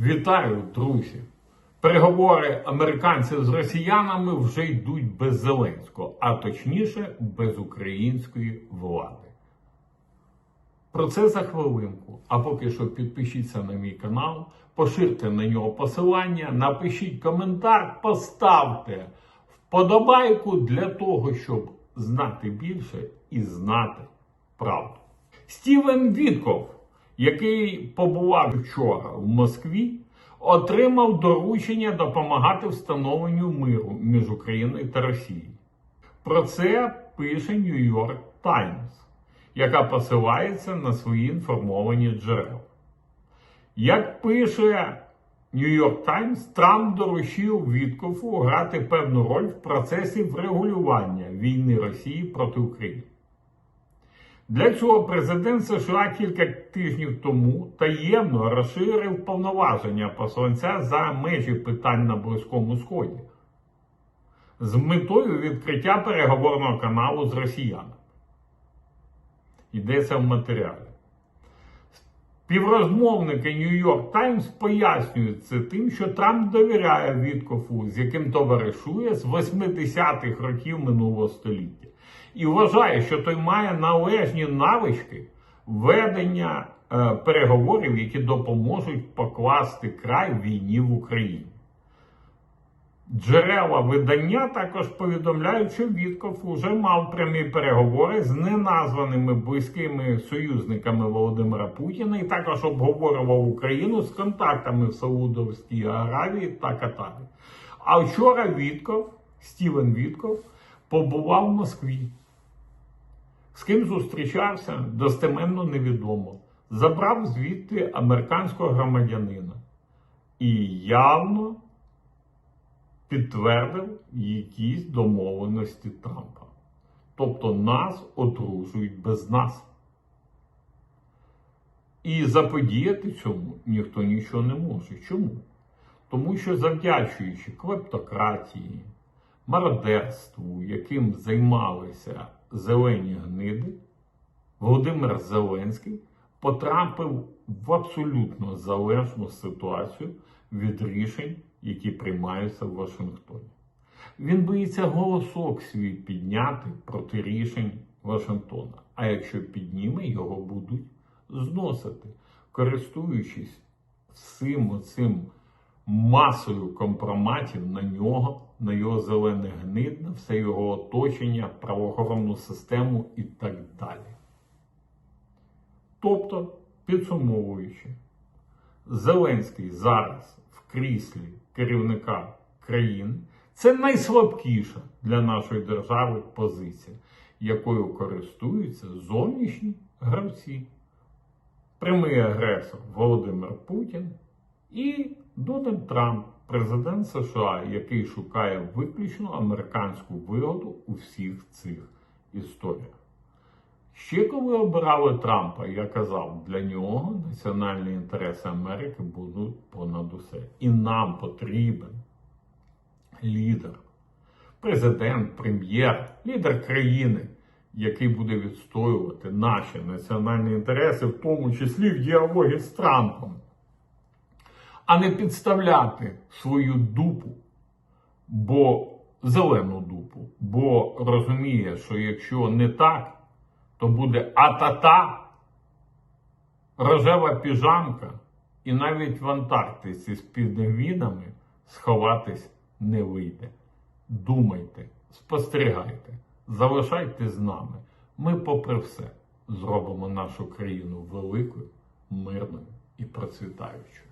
Вітаю, друзі! Переговори американців з росіянами вже йдуть без Зеленського, а точніше без української влади. Про це за хвилинку. А поки що підпишіться на мій канал, поширте на нього посилання, напишіть коментар, поставте вподобайку для того, щоб знати більше і знати правду. Стівен Вітков, який побував вчора в Москві, отримав доручення допомагати встановленню миру між Україною та Росією. Про це пише New York Times, яка посилається на свої інформовані джерела. Як пише New York Times, Трамп доручив Віткофу грати певну роль в процесі врегулювання війни Росії проти України. Для цього президент США кілька тижнів тому таємно розширив повноваження посланця за межі питань на Близькому Сході з метою відкриття переговорного каналу з росіянами. Йдеться в матеріалі. Співрозмовники New York Times пояснюють це тим, що Трамп довіряє Віткофу, з яким товаришує з 80-х років минулого століття, і вважає, що той має належні навички ведення е, переговорів, які допоможуть покласти край війні в Україні. Джерела видання також повідомляють, що Вітков уже мав прямі переговори з неназваними близькими союзниками Володимира Путіна і також обговорював Україну з контактами в Саудовській Аравії та Катарі. А вчора Вітков, Стівен Вітков, побував в Москві. З ким зустрічався, достеменно невідомо. Забрав звідти американського громадянина. І явно підтвердив якісь домовленості Трампа. Тобто нас одружують без нас. І заподіяти цьому ніхто нічого не може. Чому? Тому що завдячуючи клептократії, мародерству, яким займалися зелені гниди, Володимир Зеленський потрапив в абсолютно залежну ситуацію від рішень, які приймаються в Вашингтоні. Він боїться голосок свій підняти проти рішень Вашингтона. А якщо підніме, його будуть зносити, користуючись всім оцим масою компроматів на нього, на його зелене гнид, на все його оточення, правоохоронну систему і так далі. Тобто, підсумовуючи, Зеленський зараз в кріслі керівника країни це найслабкіша для нашої держави позиція, якою користуються зовнішні гравці. Прямий агресор Володимир Путін і Дональд Трамп, президент США, який шукає виключно американську вигоду у всіх цих історіях. Ще коли обирали Трампа, я казав, для нього національні інтереси Америки будуть понад усе. І нам потрібен лідер, президент, прем'єр, лідер країни, який буде відстоювати наші національні інтереси, в тому числі в діалогі з Трампом, а не підставляти свою дупу, бо зелену дупу, бо розуміє, що якщо не так, то буде атата, рожева піжамка, і навіть в Антарктиці з південвінами сховатись не вийде. Думайте, спостерігайте, залишайтесь з нами. Ми, попри все, зробимо нашу країну великою, мирною і процвітаючою.